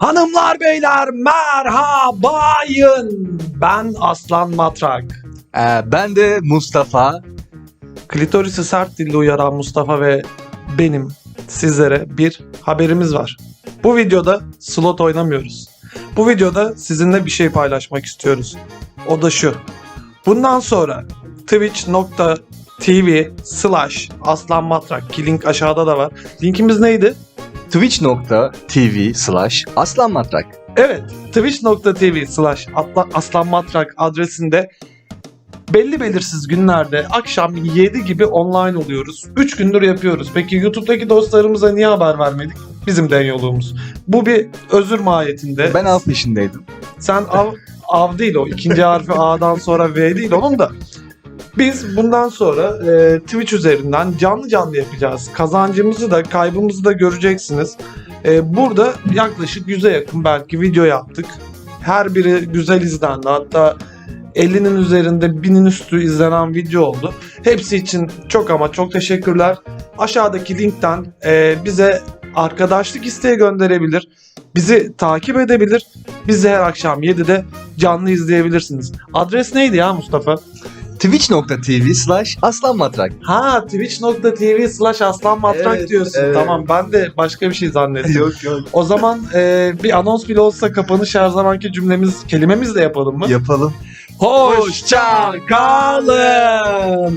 Hanımlar beyler merhabayın. Ben Aslan Matrak. Ee, ben de Mustafa. Klitorisi sert dilde uyaran Mustafa ve benim sizlere bir haberimiz var. Bu videoda slot oynamıyoruz. Bu videoda sizinle bir şey paylaşmak istiyoruz. O da şu. Bundan sonra twitch.tv slash aslan matrak ki link aşağıda da var. Linkimiz neydi? twitch.tv slash aslanmatrak. Evet, twitch.tv slash aslanmatrak adresinde belli belirsiz günlerde akşam 7 gibi online oluyoruz. 3 gündür yapıyoruz. Peki YouTube'daki dostlarımıza niye haber vermedik? Bizim de yolumuz. Bu bir özür mahiyetinde. Ben av peşindeydim. Sen av, av değil o. ikinci harfi A'dan sonra V değil onun da. Biz bundan sonra e, Twitch üzerinden canlı canlı yapacağız. Kazancımızı da kaybımızı da göreceksiniz. E, burada yaklaşık 100'e yakın belki video yaptık. Her biri güzel izlendi. Hatta 50'nin üzerinde 1000'in üstü izlenen video oldu. Hepsi için çok ama çok teşekkürler. Aşağıdaki linkten e, bize arkadaşlık isteği gönderebilir. Bizi takip edebilir. Bizi her akşam 7'de canlı izleyebilirsiniz. Adres neydi ya Mustafa? twitch.tv slash aslanmatrak. Ha twitch.tv slash aslanmatrak Evet, diyorsun. evet. Tamam ben de başka bir şey zannettim. yok yok. O zaman e, bir anons bile olsa kapanış her zamanki cümlemiz, kelimemiz de yapalım mı? Yapalım. Hoşça kalın.